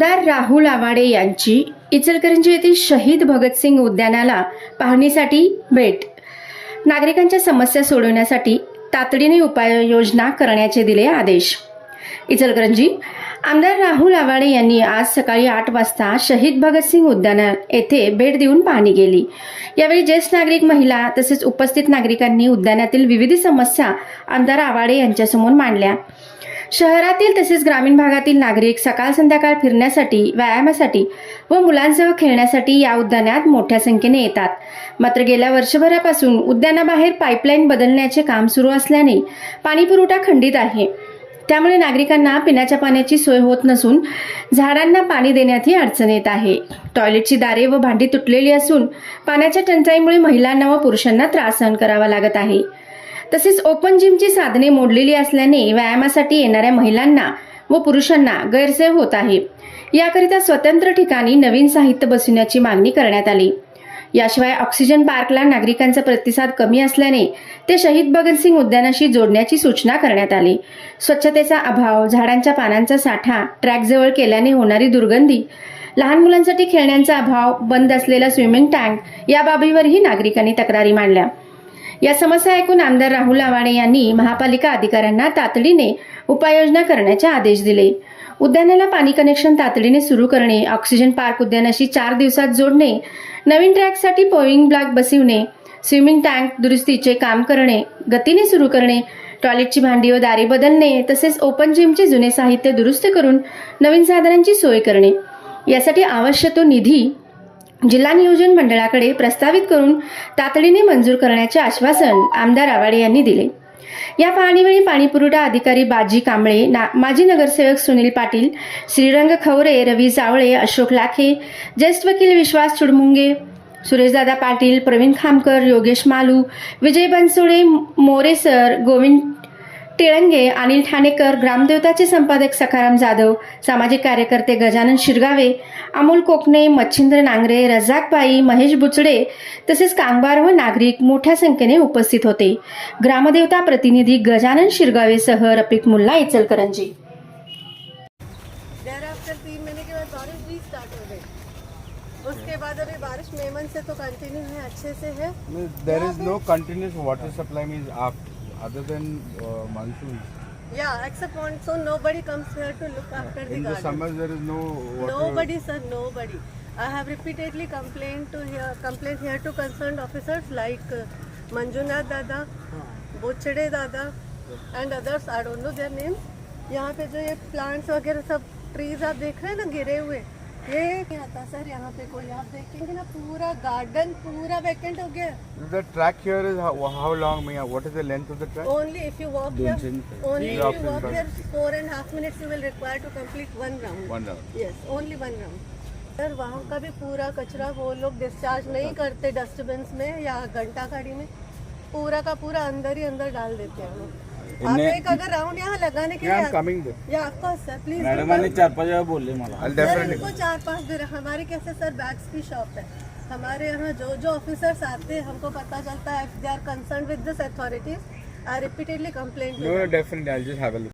आमदार राहुल आवाडे यांची इचलकरंजी येथील शहीद भगतसिंग उद्यानाला पाहणीसाठी भेट. नागरिकांच्या समस्या सोडवण्यासाठी तातडीने उपाययोजना करण्याचे दिले आदेश. इचलकरंजी आमदार राहुल आवाडे यांनी आज सकाळी आठ वाजता शहीद भगतसिंग उद्याना येथे भेट देऊन पाहणी केली. यावेळी ज्येष्ठ नागरिक महिला तसेच उपस्थित नागरिकांनी उद्यानातील विविध समस्या आमदार आवाडे यांच्यासमोर मांडल्या. शहरातील तसेच ग्रामीण भागातील नागरिक सकाळ संध्याकाळ फिरण्यासाठी व्यायामासाठी व मुलांसह खेळण्यासाठी या उद्यानात मोठ्या संख्येने येतात. मात्र गेल्या वर्षभरापासून उद्यानाबाहेर पाईपलाईन बदलण्याचे काम सुरू असल्याने पाणीपुरवठा खंडित आहे. त्यामुळे नागरिकांना पिण्याच्या पाण्याची सोय होत नसून झाडांना पाणी देण्यातही अडचण येत आहे. टॉयलेटची दारे व भांडी तुटलेली असून पाण्याच्या टंचाईमुळे महिलांना व पुरुषांना त्रास सहन करावा लागत आहे. तसेच ओपन जिमची साधने मोडलेली असल्याने व्यायामासाठी येणाऱ्या महिलांना व पुरुषांना गैरसोय होत आहे. याकरिता स्वतंत्र ठिकाणी नवीन साहित्य बसविण्याची मागणी करण्यात आली. याशिवाय ऑक्सिजन पार्कला नागरिकांचा प्रतिसाद कमी असल्याने ते शहीद भगतसिंग उद्यानाशी जोडण्याची सूचना करण्यात आली. स्वच्छतेचा अभाव झाडांच्या पानांचा साठा ट्रॅकजवळ केल्याने होणारी दुर्गंधी लहान मुलांसाठी खेळण्यांचा अभाव बंद असलेला स्विमिंग टँक या बाबीवरही नागरिकांनी तक्रारी मांडल्या. या समस्या ऐकून आमदार राहुल आवाडे यांनी महापालिका अधिकाऱ्यांना तातडीने उपाययोजना करण्याचे आदेश दिले. उद्यानाला पाणी कनेक्शन तातडीने सुरू करणे ऑक्सिजन पार्क उद्यानाशी चार दिवसात जोडणे नवीन ट्रॅकसाठी पोईंग ब्लॉक बसविणे स्विमिंग टँक दुरुस्तीचे काम करणे गतीने सुरू करणे टॉयलेटची भांडी व दारे बदलणे तसेच ओपन जिमचे जुने साहित्य दुरुस्त करून नवीन साधनांची सोय करणे. यासाठी आवश्यक तो निधी जिल्हा नियोजन मंडळाकडे प्रस्तावित करून तातडीने मंजूर करण्याचे आश्वासन आमदार आवाडे यांनी दिले. या पाहणीवेळी पाणीपुरवठा अधिकारी बाजी कांबळे ना माजी नगरसेवक सुनील पाटील श्रीरंग खवरे रवी जावळे अशोक लाखे ज्येष्ठ वकील विश्वास चुडमुंगे सुरेशदादा पाटील प्रवीण खामकर योगेश मालू विजय बनसोडे मोरे सर गोविंद टिळंगे अनिल ठाणेकर ग्रामदेवताचे संपादक सखाराम जाधव सामाजिक कार्यकर्ते गजानन शिरगावे अमोल कोकणे मच्छिंद्र नांगरे रजाकबाई महेश बुचडे तसेच कामगार व नागरिक मोठ्या संख्येने उपस्थित होते. ग्रामदेवता प्रतिनिधी गजानन शिरगावेसह रफिक मुल्ला इचलकरंजी. देर आफ्टर तीन महीने के बाद बारिश भी स्टार्ट हो गई। उसके बाद अभी बारिश मेमन से तो कंटिन्यू है अच्छे से है। there is no continuous water supply means up other than uh, monsoon. या except monsoon nobody comes here to look after the In the garden summers there is no water. nobody sir nobody I have repeatedly complained to here complained here to concerned officers like uh, Manjunath Dada Bochade Dada and others I don't know their names यहाँ पे जो ये plants वगैरह सब trees आप देख रहे हैं ना गिरे हुए ये आता सर यहाँ पे कोई आप देखेंगे ना पूरा गार्डन पूरा वैकेंट हो गया The track here is how, how long? mean, What is the length of the track? Only if you walk here, only if you walk here, four and a half minutes you will require to complete one round. One round. Yes, only one round. Sir वहाँ का भी पूरा कचरा वो लोग discharge नहीं करते dustbin में या घंटा गाड़ी में पूरा का पूरा अंदर ही अंदर डाल देते हैं लोग आप एक अगर राउंड यहाँ लगाने के लिए coming या आपको सर प्लीज़ चार पाच बोलले सर इनको चार पाँच दिन हमारे कैसे सर बैग्स की शॉप है? हमारे यहाँ जो जो ऑफिसर्स आते हैं हमको पता चलता है they are concern with this authorities I repeatedly complaint No, no, definitely. I'll just have a look.